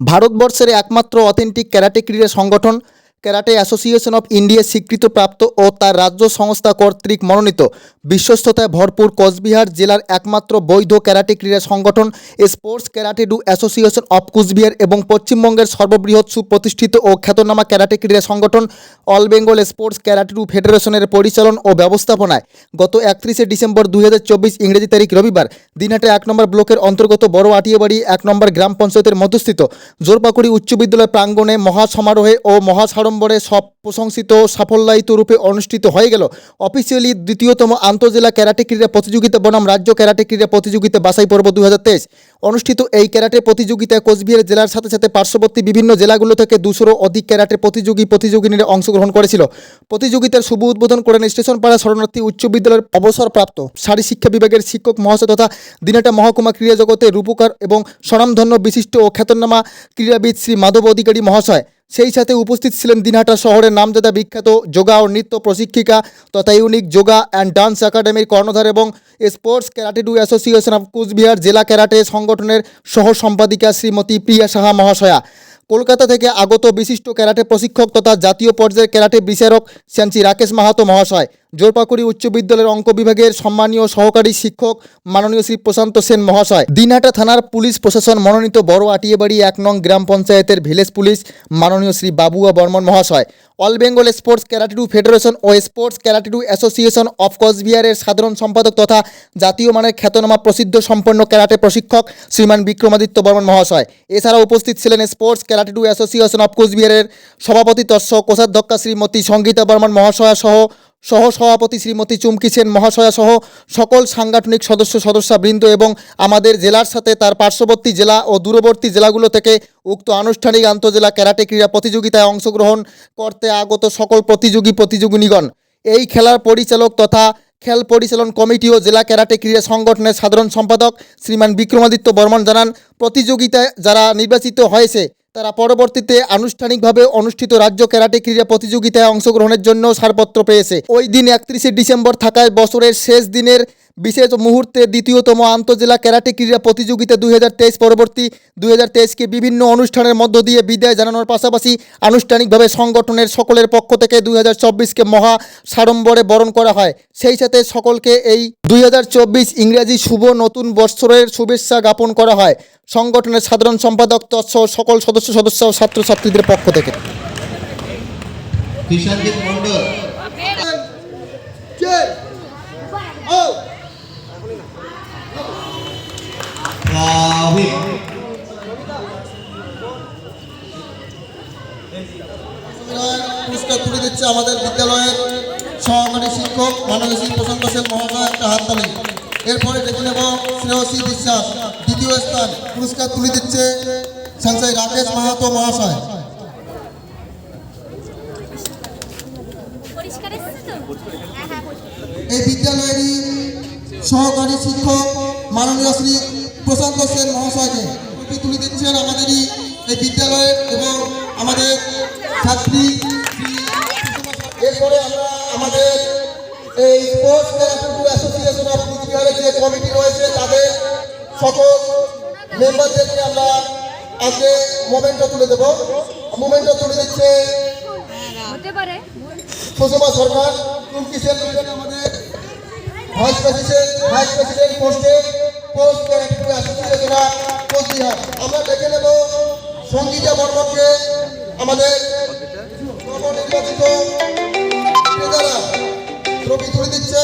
ভারতবর্ষের একমাত্র authentic karate ক্রীড়া সংগঠন ক্যারাটে অ্যাসোসিয়েশন অফ ইন্ডিয়া স্বীকৃতপ্রাপ্ত ও তার রাজ্য সংস্থা কর্তৃক মনোনীত। বিশ্বস্ততায় ভরপুর কোচবিহার জেলার একমাত্র বৈধ ক্যারাটে ক্রীড়া সংগঠন sports karate do association of Coochbehar এবং পশ্চিমবঙ্গের সর্ববৃহৎ সুপ্রতিষ্ঠিত ও খ্যাতনামা ক্যারাটে ক্রীড়া সংগঠন all Bengal sports karate do ফেডারেশনের পরিচালন ও ব্যবস্থাপনায়। গত একত্রিশে ডিসেম্বর দুই হাজার চব্বিশ ইংরেজি তারিখ রবিবার, দিনহাটে এক নম্বর ব্লকের অন্তর্গত বড় আটিয়াবাড়ি এক নম্বর গ্রাম পঞ্চায়েতের মধ্যস্থিত। জোরপাকুড়ি উচ্চ বিদ্যালয় প্রাঙ্গণে মহাসমারোহে ও মহাসাড়ম্বরে সব প্রশংসিত সাফল্যায়িত রূপে অনুষ্ঠিত হয়ে গেল। অফিসিয়ালি দ্বিতীয়তম আন্তজেলা ক্যারাটে ক্রীড়া প্রতিযোগিতা বনাম রাজ্য ক্যারাটে ক্রীড়া প্রতিযোগিতা বাছাই পর্ব দু হাজার তেইশ। অনুষ্ঠিত এই ক্যারাটে প্রতিযোগিতায় কোচবিহার জেলার সাথে সাথে পার্শ্ববর্তী বিভিন্ন জেলাগুলো থেকে দুশোরও অধিক ক্যারাটে প্রতিযোগী প্রতিযোগিনীরা অংশগ্রহণ করেছিল। প্রতিযোগিতার শুভ উদ্বোধন করেন স্টেশনপাড়া শরণার্থী উচ্চ বিদ্যালয়ের অবসরপ্রাপ্ত শারী শিক্ষা বিভাগের শিক্ষক মহাশয় তথা দিনাটা মহকুমা ক্রীড়া জগতে রূপকার এবং স্বনামধন্য বিশিষ্ট ও খ্যাতনামা ক্রীড়াবিদ শ্রী মাধব অধিকারী মহাশয়। সেই সাথে উপস্থিত ছিলেন দিনহাটা শহরের নামজাদা বিখ্যাত যোগা ও নৃত্য প্রশিক্ষিকা তথা ইউনিক যোগা অ্যান্ড ডান্স একাডেমির কর্ণধার এবং sports karate do association of Coochbehar জেলা ক্যারাটে সংগঠনের সহ সম্পাদিকা শ্রীমতী প্রিয়া সাহা মহাশয়া। কলকাতা থেকে আগত বিশিষ্ট ক্যারাটে প্রশিক্ষক তথা জাতীয় পর্যায়ের ক্যারাটে বিচারক স্যাঞ্চি রাকেশ মাহাতো মহাশয়। জোরপাকুড়ি উচ্চ বিদ্যালয়ের অঙ্ক বিভাগের সম্মানীয় সহকারী শিক্ষক মাননীয় শ্রী প্রশান্ত সেন মহাশয়। দিনহাটা থানার পুলিশ প্রশাসন মনোনীত বড় আটিয়াবাড়ি এক নং গ্রাম পঞ্চায়েতের ভিলেজ পুলিশ মাননীয় শ্রী বাবুয়া বর্মন মহাশয়। All Bengal sports karate do federation O sports karate do association of কোচবিহারের সাধারণ সম্পাদক তথা জাতীয় মানের খ্যাতনামা প্রসিদ্ধ সম্পন্ন ক্যারাটে প্রশিক্ষক শ্রীমান বিক্রমাদিত্য বর্মন মহাশয়। এছাড়া উপস্থিত ছিলেন স্পোর্টস ক্যারাটিডু অ্যাসোসিয়েশন অফ কোচবিহারের সভাপতি তস্য কোষাধ্যক্ষা শ্রীমতী সঙ্গীতা বর্মন মহাশয়া সহ সহ সভাপতি শ্রীমতী চুমকি সেন, মহাশয়া সহ সকল সাংগঠনিক সদস্য, সদস্যবৃন্দ এবং আমাদের জেলার সাথে তার পার্শ্ববর্তী জেলা ও দূরবর্তী জেলাগুলো থেকে উক্ত আনুষ্ঠানিক আন্তজেলা ক্যারাটে ক্রীড়া প্রতিযোগিতায় অংশগ্রহণ করতে আগত সকল প্রতিযোগী প্রতিযোগিনীগণ। এই খেলার পরিচালক তথা খেল পরিচালন কমিটি ও জেলা ক্যারাটে ক্রীড়া সংগঠনের সাধারণ সম্পাদক শ্রীমান বিক্রমাদিত্য বর্মন জানান, প্রতিযোগিতায় যারা নির্বাচিত হয়েছে তারা পরবর্তীতে আনুষ্ঠানিকভাবে অনুষ্ঠিত রাজ্য ক্যারাটে ক্রীড়া প্রতিযোগিতায় অংশগ্রহণের জন্য ছাড়পত্র পেয়েছে। ওই দিন একত্রিশে ডিসেম্বর থাকায় বছরের শেষ দিনের বিশেষ মুহূর্তে দ্বিতীয়তম আন্তজেলা ক্যারাটে ক্রীড়া প্রতিযোগিতা দুই হাজার তেইশ পরবর্তী দুই কে বিভিন্ন অনুষ্ঠানের মধ্য দিয়ে বিদায় জানানোর পাশাপাশি আনুষ্ঠানিকভাবে সংগঠনের সকলের পক্ষ থেকে দুই হাজার চব্বিশকে মহা সাড়ম্বরে বরণ করা হয়। সেই সাথে সকলকে এই দুই হাজার চব্বিশ ইংরেজি শুভ নতুন বৎসরের শুভেচ্ছা জ্ঞাপন করা হয়। সংগঠনের সাধারণ সম্পাদক তৎসহ সকল সদস্য সদস্য ও ছাত্রছাত্রীদের পক্ষ থেকে। কিষানজিৎ মন্ডল রাহুল পুরস্কার তুলে দিচ্ছে আমাদের বিদ্যালয়ের সহকারী শিক্ষক মাননীয় শ্রী প্রশান্ত সেন মহাশয় একটা হাততালি এরপরে ডেকে নেব শ্রেয়সী বিশ্বাস দ্বিতীয় স্থান পুরস্কার তুলে দিচ্ছে সঞ্চয় রাকেশ মাহাতো মহাশয়। হ্যাঁ হ্যাঁ। এই বিদ্যালয়েরই সহকারী শিক্ষক মাননীয় শ্রী প্রশান্ত সেন মহাশয়কে টুপি তুলে দিচ্ছেন আমাদেরই এই বিদ্যালয়ের এবং আমাদের ছাত্রী এরপরে আমরা আমাদের এই অ্যাসোসিয়েশন অফ কুচবিহারের যে কমিটি রয়েছে, তাদের সকল মেম্বারদেরকে আমরা আজকে মোমেন্টটা তুলে দেবো। মোমেন্টটা তুলে দিচ্ছে সুষমা সরকার। চুমকি সেন আমাদের ভাইস প্রেসিডেন্ট ভাইস প্রেসিডেন্ট পোস্টে পোস্ট অ্যাসোসিয়েশন কোচবিহার আমরা দেখে নেব সঙ্গীতা বর্মনকে আমাদের নবনির্বাচিত ক্রেতারা ছবি তুলে দিচ্ছে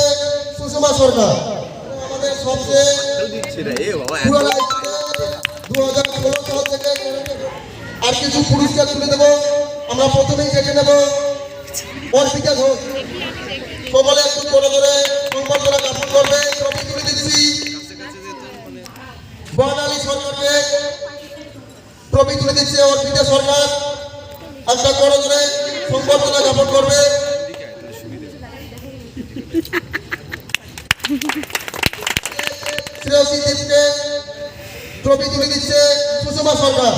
সুষমা সরকার। আমাদের সবচেয়ে দু হাজার ষোলো সাল থেকে আর কিছু পুরস্কার তুলে দেবো। আমরা প্রথমেই দেখে নেব অর্পিতা ঘোষ। সকলে একটু করে ধরে সংবর্ধনা জ্ঞাপন করবে। ছবি তুলে দিচ্ছি। সরকারকে ছবি তুলে দিচ্ছে অর্পিতা সরকার। একটা করে ধরে সংবর্ধনা জ্ঞাপন করবে। শ্রেয়সী দেবকে ছবি তুলে দিচ্ছে সুষমা সরকার।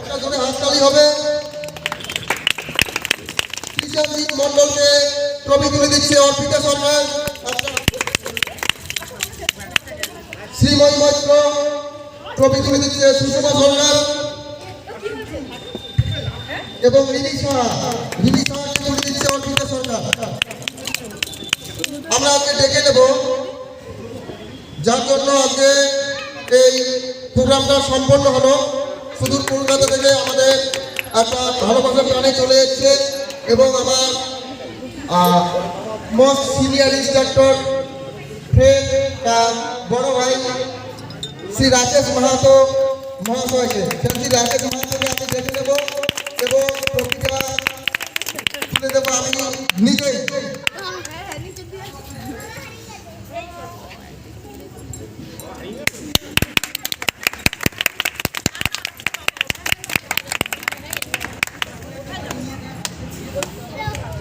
একটা হাততালি হবে। মন্ডলকে ট্রফি তুলে অর্পিতা সরকার। শ্রীময় মৈত্র ট্রফি তুলে দিচ্ছে সুষমা সরকার এবং রিমি সাহাকে তুলে দিচ্ছে অর্পিতা সরকার। আমরা আজকে ডেকে নেব। যার জন্য আজকে এই প্রোগ্রামটা সম্পন্ন হলো। সুদূর কলকাতা থেকে আমাদের একটা ভালোবাসার প্রাণে চলে এসছে এবং আমার মোস্ট সিনিয়র ইনস্ট্রাক্টর ফ্রেন্ড বড় ভাই শ্রী রাকেশ মাহাতো মহাশয়কে শ্রী রাকেশ মাহাতোকে আমি দেখে নেব এবং ট্রফিটা তুলে দেবো আমি নিজেই।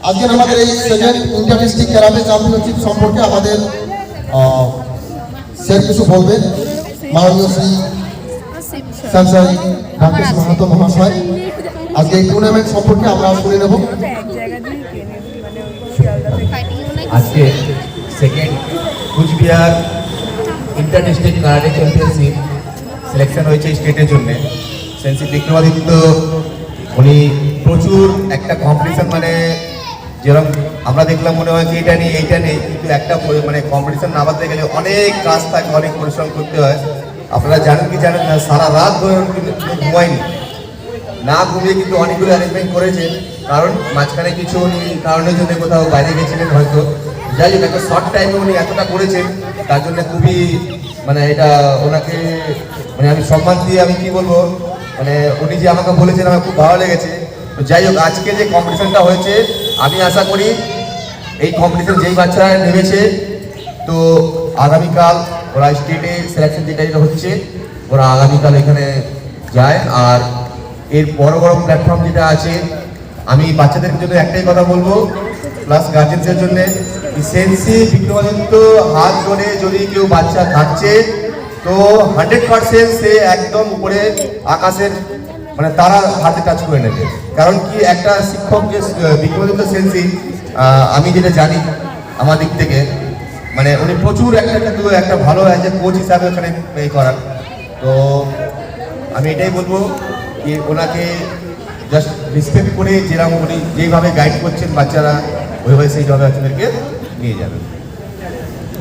আজকের আমাদের এই second inter district karate championship সম্পর্কে আমাদের স্যার কিছু বলবেন? মহাশয়, আজকে এই টুর্নামেন্ট সম্পর্কে আমরা আজকে second Coochbehar inter district selection হয়েছে স্টেটের জন্য। সেন্সি বিক্রমাদিত্য উনি প্রচুর একটা কম্পিটিশন মানে যেরকম আমরা দেখলাম মনে হয় যে এটা নেই এইটা নেই কিন্তু একটা মানে কম্পিটিশন নামাতে গেলে অনেক কাজ থাকে, অনেক পরিশ্রম করতে হয়। আপনারা জানেন কি জানেন না, সারা রাত ধরে কিন্তু ঘুমায়নি। না ঘুমিয়ে কিন্তু অনেকগুলো অ্যারেঞ্জমেন্ট করেছে, কারণ মাঝখানে কিছু উনি কারণের জন্য কোথাও বাইরে গেছিলেন হয়তো। যাই হোক, একটা শর্ট টাইমে উনি এতটা করেছেন তার জন্য খুবই মানে এটা ওনাকে মানে আমি সম্মান দিয়ে আমি কি বলব মানে উনি যে আমাকে বলেছেন, আমার খুব ভালো লেগেছে। তো যাই হোক, আজকে যে কম্পিটিশনটা হয়েছে আমি আশা করি এই কম্পিটিশন যেই বাচ্চারা নেমেছে, তো আগামীকাল ওরা স্টেটে সিলেকশন যেটা যেটা হচ্ছে, ওরা আগামীকাল এখানে যায়। আর এর বড় বড় প্ল্যাটফর্ম যেটা আছে, আমি বাচ্চাদের জন্য একটাই কথা বলব প্লাস গার্জেন্সের জন্য সেন্সি বিক্রমাদিত্য হাত ধরে যদি কেউ বাচ্চা থাকছে, তো হান্ড্রেড পার্সেন্ট সে একদম উপরে আকাশের মানে তারা হাতে টাচ করে নেবে। কারণ কি, একটা শিক্ষক যে বিক্রমাদিত্য সেন্সি আমি যেটা জানি আমার দিক থেকে মানে উনি প্রচুর একটা কিন্তু একটা ভালো অ্যাজ এ কোচ হিসাবে ওখানে এ করার তো আমি এটাই বলব যে ওনাকে জাস্ট রেসপেক্ট করে যেরকম উনি যেইভাবে গাইড করছেন বাচ্চারা, ওইভাবে সেইভাবে বাচ্চাদেরকে নিয়ে যাবেন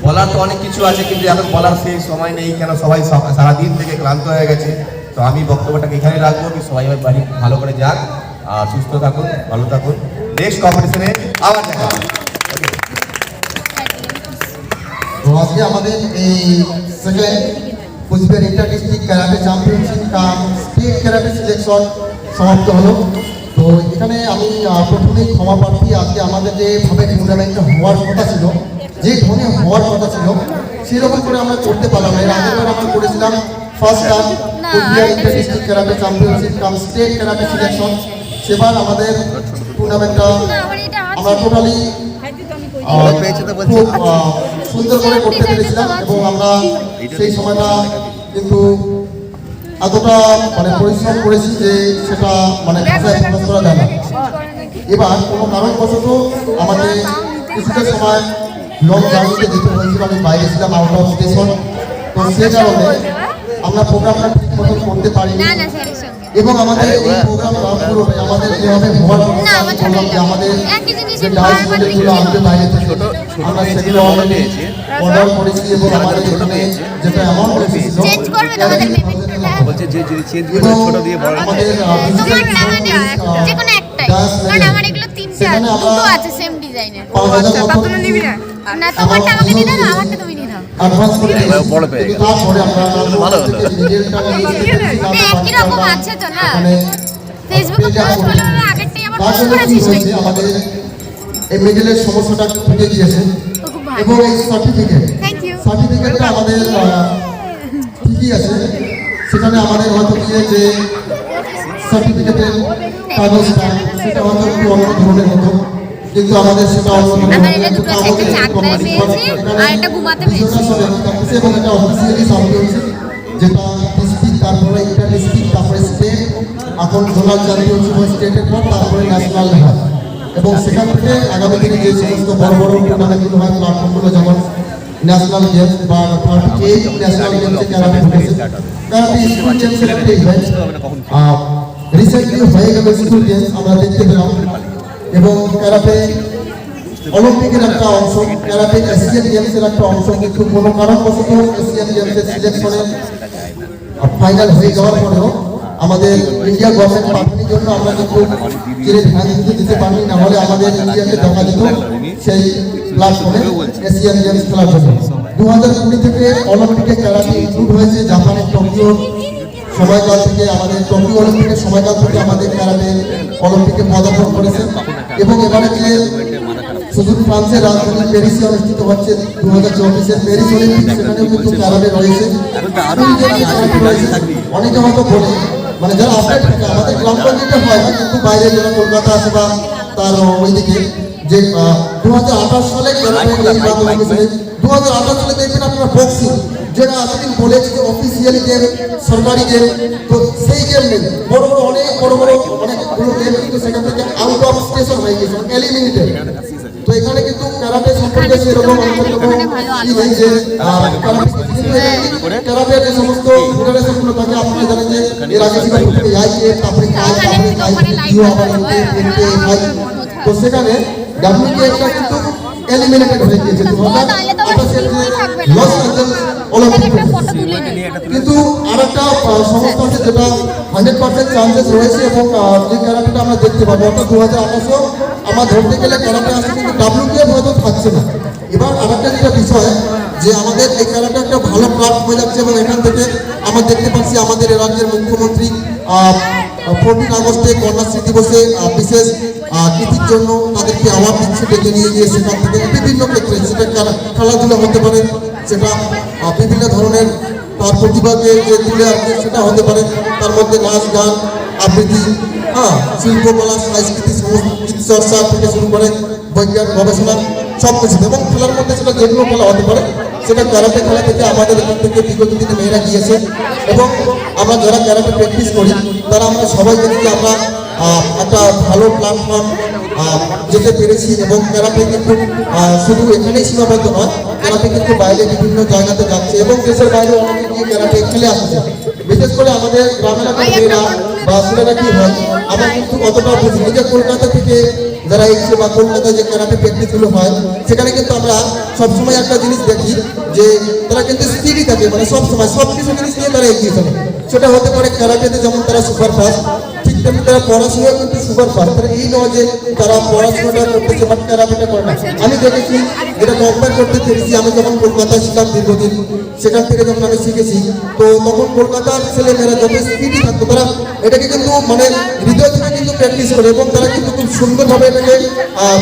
বলার তো অনেক কিছু আছে, কিন্তু এখন বলার সেই সময় নেই, কেন সবাই সারাদিন থেকে ক্লান্ত হয়ে গেছে। তো আমি বক্তব্যটাকে এখানে রাখব। কি সবাই এবার বাড়ি ভালো করে যাক সুস্থ থাকুন, ভালো থাকুন। নেক্সট কম্পিটিশনে আবার দেখা তো আজকে আমাদের এই second Coochbehar inter district karate championship cum state karate selection সমাপ্ত হলো। তো এখানে আমি প্রথমেই ক্ষমা প্রার্থী আজকে আমাদের যেভাবে টুর্নামেন্টটা হওয়ার কথা ছিল, যে ধরনের হওয়ার কথা ছিল, সেরকম করে আমরা করতে পারলাম না। এর আগের বার আমরা করেছিলাম first time Coochbehar inter district karate championship cum state karate selection সেবার আমাদের টুর্নামেন্টটা আমরা টোটালি খুব সুন্দর করে করতে পেরেছিলাম এবং আমরা সেই সময়টা কিন্তু এতটা মানে পরিশ্রম করেছি যে সেটা মানে ভাষায় প্রকাশ করা যায় না। এবার কোনো কারণবশত আমাদের কিছুটা সময় লং জার্নিতে যেতে হয়েছিল। আমি বাইরে ছিলাম আউট অফ স্টেশন তো সে কারণে আমরা প্রোগ্রামটা ঠিক মতন করতে পারিনি। না না এবং আমাদের এই প্রোগ্রামটা পুরোটাই আমাদের যেভাবে না, ছোট বললাম যে আমাদের যে বাইরে থেকে আমরা সেগুলো অর্ডার করেছি এবং আমাদের এখানে যেটা অ্যামাউন্ট এসেছিল Change করবে আমাদের পেমেন্টটা? বলছে যে যদি চেঞ্জ করে ছোট দিয়ে বড় আমাদের তোমার না মানে যে কোনো একটাই। কারণ আমার এগুলো তিনটে দুটো আছে সেম ডিজাইনের পাঁচ হাজার মতো না? তোমারটা আমাকে দাও আমারটা অ্যাডভান্স করে কিন্তু তারপরে আমরা ভালো হলো। থেকে একই রকম আছে তো না? ফেসবুকে পোস্ট আগেরটাই আবার পোস্ট করেছিস নাকি? আমাদের এই মিডিলের সমস্যাটা ফুটে গিয়েছে। এবং এই সার্টিফিকেট সার্টিফিকেটটা আমাদের ঠিকই আছে। সেখানে আমাদের হয়তো গিয়ে যে সার্টিফিকেটের কাগজটা সেটা হয়তো একটু অন্য ধরনের হতো। কিন্তু আমাদের সেটা আমার এটা দুটো কাগজে একটা চাকদায় পেয়েছি, আর একটা ঘুমাতে পেয়েছি। বিষয়টা সবাই থাকতেছে এবং এটা অফিসিয়ালি চ্যাম্পিয়নশিপ যেটা ডিস্ট্রিক্ট তারপরে ইন্টার ডিস্ট্রিক্ট তারপরে স্টেট এখন জোনাল চ্যাম্পিয়নশিপ স্টেটের পর তারপরে ন্যাশনাল এবং সেখান থেকে আগামী দিনে যে সমস্ত বড় বড় টুর্নামেন্টগুলো হয় প্ল্যাটফর্মগুলো যেমন ন্যাশনাল গেমস বা থার্টি এইট ন্যাশনাল গেমসে ক্যারাটে ঢুকেছে ক্যারাটে স্কুল গেমসের একটা ইভেন্ট রিসেন্টলি হয়ে গেল স্কুল গেমস আমরা দেখতে পেলাম। এবং ক্যারাটে অলিম্পিকের একটা অংশ, ক্যারাটে এশিয়ান গেমসের একটা অংশ কিন্তু কোনো কারণবশত এশিয়ান গেমসের সিলেকশনে ফাইনাল হয়ে যাওয়ার পরেও আমাদের ইন্ডিয়া গভর্নমেন্ট পাঠানোর জন্য আমরা কিন্তু চিরে ধ্যান দিতে দিতে পারিনি, না হলে আমাদের ইন্ডিয়াকে দেখা যেত সেই প্ল্যাটফর্মে এশিয়ান গেমস খেলার জন্য। দু হাজার কুড়ি থেকে অলিম্পিকে ক্যারাটে ইনক্লুড হয়েছে জাপানের টোকিওর সময়কাল থেকে আমাদের টোকিও অলিম্পিকের সময়কাল থেকে আমাদের ক্যারাটে অলিম্পিকে পদার্পণ করেছে। এবং এবারে যে শুধু ফ্রান্সের রাজধানী প্যারিসে অনুষ্ঠিত হচ্ছে দু হাজার চব্বিশের প্যারিস অলিম্পিক সেখানেও কিন্তু ক্যারাটে রয়েছে। অনেকে হয়তো বলে মানে যারা আপডেট থাকে আমাদের গ্রামগঞ্জে হয় না কিন্তু বাইরে যারা কলকাতা আছে বা তার ওইদিকে যে দু হাজার আঠাশ সালে ক্যারাটে দু হাজার আঠাশ সালে দেখবেন আপনারা বক্সিং যেটা এতদিন বলেছে যে অফিসিয়ালি গেম সরকারি গেম তো সেই গেম নেই। বড় বড় অনেক বড় বড় অনেকগুলো গেম কিন্তু সেখান থেকে আউট অফ স্টেশন হয়ে গেছে এলিমিনেটেড তো এখানে কিন্তু ক্যারাটে সম্পর্কে সেরকম আমাদের কোনো ই নেই যে ক্যারাটে যে সমস্ত ফেডারেশনগুলো থাকে আপনারা জানেন যে এর আগে ছিল আইএ তারপরে কাই তারপরে কাই ইউ আবার এনকে আই তো সেখানে ডাব্লিউটিএফটা কিন্তু এলিমিনেটেড হয়ে গিয়েছে হাজার লস অ্যাঞ্জেলস কিন্তু আরেকটা সংস্থা আছে যেটা হান্ড্রেড পার্সেন্ট চান্সেস রয়েছে এবং যে ক্যারাটেটা আমরা দেখতে পাবো অর্থাৎ দু হাজার আঠাশো আমার ধরতে গেলে ক্যারাটে আছে কিন্তু ডাব্লিউটিএফ হয়তো থাকছে না। এবার আরেকটা যেটা বিষয় যে আমাদের এই খেলাটা একটা ভালো প্ল্যাটফর্ম হয়ে যাচ্ছে এবং এখান থেকে আমরা দেখতে পাচ্ছি আমাদের রাজ্যের মুখ্যমন্ত্রী ফোরটিন আগস্টে কন্যাশ্রী দিবসে বিশেষ কৃতির জন্য তাদেরকে অ্যাওয়ার্ড দিচ্ছে, ডেকে নিয়ে গিয়ে সেখান থেকে বিভিন্ন ক্ষেত্রে সেটা খেলা- খেলাধুলা হতে পারে, সেটা বিভিন্ন ধরনের তার প্রতিভাকে যে তুলে আসবে সেটা হতে পারে। তার মধ্যে নাচ, গান, আবৃত্তি হ্যাঁ শিল্পকলা সংস্কৃতি চর্চা থেকে শুরু করে বৈজ্ঞান গবেষণা সব কিছু এবং খেলার মধ্যে সেটা যে কোনো খেলা হতে পারে সেটা ক্যারাটে খেলা থেকে আমাদের এখান থেকে বিগত দিনে মেয়েরা গিয়েছে। এবং আমরা যারা ক্যারাটে প্র্যাকটিস করি, তারা আমরা সবাই জানি যে আমরা একটা ভালো প্ল্যাটফর্ম যেতে পেরেছি এবং ক্যারাটে কিন্তু শুধু এখানেই সীমাবদ্ধ নয়, ক্যারাটে কিন্তু বাইরে বিভিন্ন জায়গাতে যাচ্ছে এবং দেশের বাইরে অনেকে গিয়ে ক্যারাটে খেলে আসছে। বিশেষ করে আমাদের গ্রামের একটা মেয়েরা বা ছেলেরা কি হয়, আমরা কিন্তু কতটা বুঝি যে কলকাতা থেকে যারা এসছে বা কলকাতায় যে ক্যারাটে প্র্যাকটিসগুলো হয়, সেখানে কিন্তু আমরা সবসময় একটা জিনিস দেখি যে তারা কিন্তু স্পিডই থাকে মানে সবসময় সব কিছু জিনিস নিয়ে তারা এগিয়ে চলে। সেটা হতে পারে ক্যারাটেতে যেমন তারা সুপার ফাস্ট ঠিক তেমনি তারা পড়াশোনা কিন্তু সুপার ফাস্ট তারা এই নয় যে তারা পড়াশোনাটা করতেছে, বাট ক্যারাটেটা করে না। আমি দেখেছি, এটা কম্পেয়ার করতে পেরেছি আমি যখন কলকাতায় ছিলাম দীর্ঘদিন। সেখান থেকে যখন আমি শিখেছি, তো তখন কলকাতার ছেলেমেয়েরা যত স্পিডি থাকতো, তারা এটাকে কিন্তু মানে হৃদয় থেকে কিন্তু প্র্যাকটিস করে এবং তারা কিন্তু খুব সুন্দরভাবে এটাকে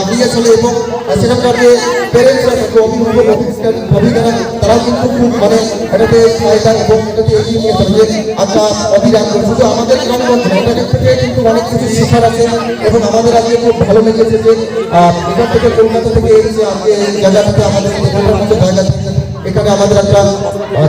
নিয়ে চলে এবং সেখানকার যে প্যারেন্টসরা থাকে অভিভাবক অভিভাবক- তারাও কিন্তু খুব মানে এটাতে ফায়দা এবং এটাকে এগিয়ে নিয়ে চলে যে একটা অভিযান করে। শুধু আমাদের থেকে কিন্তু অনেক কিছু শেখার আছে এবং আমাদের আজকে খুব ভালো লেগেছে যে এখান থেকে কলকাতা থেকে এসেছে আজকে জায়গাটাতে আমাদের জায়গা থেকে এখানে আমাদের একটা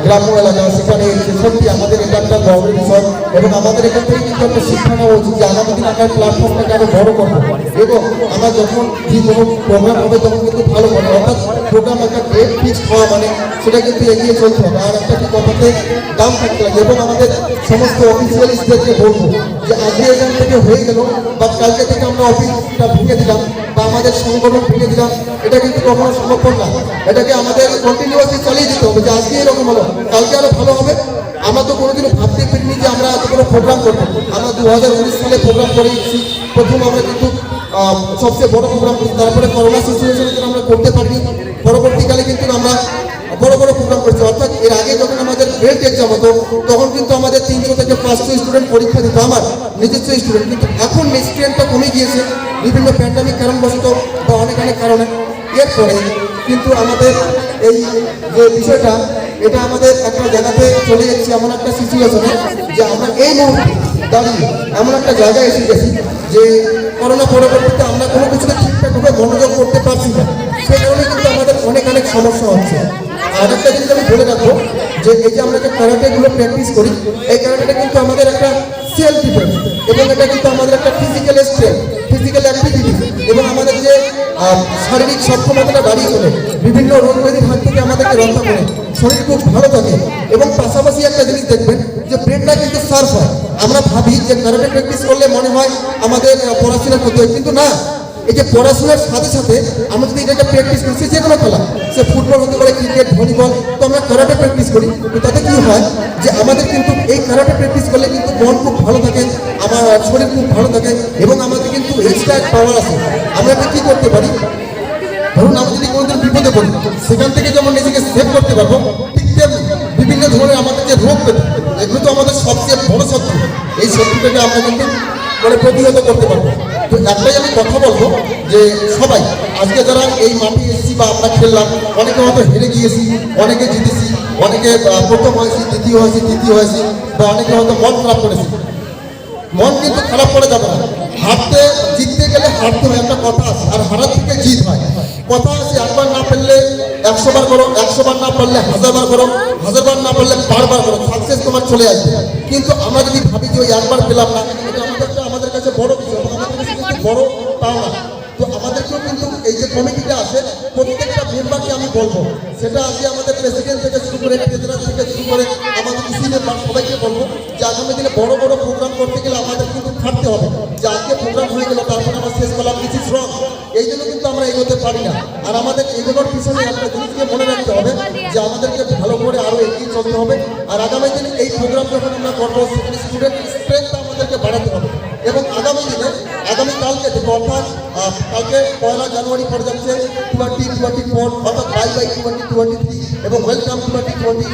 গ্রাম্য এলাকা, সেখানে সত্যি আমাদের এটা একটা গর্বের বিষয় এবং আমাদের এখান থেকে কিন্তু একটা শিক্ষা নেওয়া উচিত যে আগামী দিন আমরা প্ল্যাটফর্মটাকে আরও বড় করব। এবং আমরা যখন যে কোনো প্রোগ্রাম হবে, তখন কিন্তু ভালো করব। অর্থাৎ প্রোগ্রাম একটা গ্রেট পিচ হওয়া মানে সেটা কিন্তু এগিয়ে চলতে হবে। আর একটা কি কথাতে, দাম থাকতে লাগে। এবং আমাদের সমস্ত অফিসিয়ালিস্টদেরকে বলব যে আজকে এখান থেকে হয়ে গেল বা কালকে থেকে আমরা অফিসটা ভেঙে দিলাম। আমাদের সংগঠন ভেঙে দিলাম। এটা কিন্তু কখনো সম্ভব না। এটাকে আমাদের কন্টিনিউয়াসলি চালিয়ে যেতে হবে, যে আজকে এরকম হলো, কালকে আরও ভালো হবে। আমরা তো কোনোদিনও ভাবতে পারিনি যে আমরা এত বড় প্রোগ্রাম করব। আমরা দু হাজার উনিশ সালে প্রোগ্রাম করেছি প্রথম আমরা কিন্তু সবচেয়ে বড় প্রোগ্রাম করি তারপরে করোনা সিচুয়েশনে আমরা করতে পারিনি। পরবর্তীকালে কিন্তু আমরা বড় বড় প্রোগ্রাম করছি। অর্থাৎ এর আগে যখন আমাদের গ্রেড এক্সাম হতো, তখন কিন্তু আমাদের তিনশো থেকে পাঁচশো স্টুডেন্ট পরীক্ষা দিত আমার নিজস্ব স্টুডেন্ট কিন্তু এখন স্টুডেন্টটা কমে গিয়েছে। বিভিন্ন প্যান্ডামিক কারণবশত বা অনেক অনেক কারণে। এরপরে কিন্তু আমাদের এই যে বিষয়টা, এটা আমাদের একটা জায়গাতে চলে যাচ্ছে এমন একটা সিচুয়েশনে যে আমরা এই মুহূর্তে দাঁড়িয়ে এমন একটা জায়গায় এসে গেছি যে করোনা পরবর্তীতে আমরা কোনো কিছুতে ঠিকঠাকভাবে মনোযোগ করতে পারছি না। সে কারণে কিন্তু আমাদের অনেক অনেক সমস্যা হচ্ছে। আর একটা জিনিস আমি বলে রাখব, যে এই যে আমরা যে ক্যারাটেগুলো প্র্যাকটিস করি, এই ক্যারাটেটা কিন্তু আমাদের একটা সেলফ ডিফেন্স এবং এটা কিন্তু আমাদের একটা ফিজিক্যাল স্ট্রেংথ ফিজিক্যাল অ্যাক্টিভিটি এবং আমাদের যে শারীরিক সক্ষমতাটা বাড়িয়ে তোলে, বিভিন্ন রোগ ব্যাধির হাত থেকে আমাদেরকে রক্ষা করে, শরীর খুব ভালো থাকে এবং পাশাপাশি একটা জিনিস দেখবেন যে ব্রেনটা কিন্তু সার্ভ হয়। আমরা ভাবি যে ক্যারাটে প্র্যাকটিস করলে মনে হয় আমাদের পড়াশোনা করতে হয়, কিন্তু না। এই যে পড়াশোনার সাথে সাথে আমরা যদি এটা প্র্যাকটিস করি, সে যে কোনো খেলা, সে ফুটবল হতে পারে ক্রিকেট ভলিবল তো আমরা ক্যারাটে প্র্যাকটিস করি। তো তাতে কি হয় যে আমাদের কিন্তু এই ক্যারাটে প্র্যাকটিস করলে কিন্তু মন খুব ভালো থাকে, আমার শরীর খুব ভালো থাকে এবং আমাদের কিন্তু এক্সট্রা পাওয়ার আছে। আমরা এটা কি করতে পারি? ধরুন আমি যদি কোনোদিন বিপদে পড়ি, সেখান থেকে যেমন নিজেকে সেভ করতে পারব, ঠিক বিভিন্ন ধরনের আমাদের যে রোগ পেতে এগুলো তো আমাদের সবচেয়ে বড় শত্রু। এই শত্রুটাকে আমরা কিন্তু মানে প্রতিহত করতে পারব। তো একটাই আমি কথা বলব যে সবাই, আজকে যারা এই মাঠে এসেছি বা আমরা খেললাম, অনেকে হয়তো হেরে গিয়েছি, অনেকে জিতেছি, অনেকে প্রথম হয়েছি, দ্বিতীয় হয়েছি, তৃতীয় হয়েছি, বা অনেকে হয়তো মন খারাপ করেছি। মন কিন্তু খারাপ করে যাবে না। হারতে, জিততে গেলে হারতে হয়, একটা কথা আছে, আর হারার থেকে জিত হয়। কথা আছে, একবার না পারলে একশো বার করো, একশো বার না পারলে হাজার বার করো, হাজার বার না পারলে বারবার করো সাকসেস তোমার চলে আসবে। কিন্তু আমরা যদি ভাবি যে ওই একবার পেলাম না এটা আমাদের আমাদের কাছে বড় কিছু এবং বড় পাওনা। তো আমাদেরকেও কিন্তু এই যে কমিটিটা আছে, প্রত্যেকটা মেম্বারকে আমি বলব, সেটা আজকে আমাদের প্রেসিডেন্ট থেকে শুরু করে ট্রেজারার থেকে শুরু করে আমাদের মেম্বার সবাইকে বলব যে আগামী দিনে বড় বড় প্রোগ্রাম করতে গেলে আমাদের কিন্তু খাটতে হবে। যে আজকে প্রোগ্রাম হয়ে গেল, তারপরে আমরা শেষ করলাম কিছু শ্রম এই জন্য কিন্তু আমরা এগোতে পারি না। আর আমাদের এগোনোর পিছনে একটা জিনিসকে মনে রাখতে হবে, যে আমাদেরকে ভালো করে আরও এগিয়ে চলতে হবে। আর আগামী দিনে এই প্রোগ্রাম যখন আমরা করব, সেখানে স্টুডেন্ট স্ট্রেংথ আমাদেরকে বাড়াতে হবে এবং আগামী দিনে আগামী কালকে থেকে অর্থাৎ আহ, কালকে পয়লা জানুয়ারি পড়ে ফোর অর্থাৎ bye bye twenty twenty three এবং ওয়েলকাম টোয়েন্টি টোয়েন্টি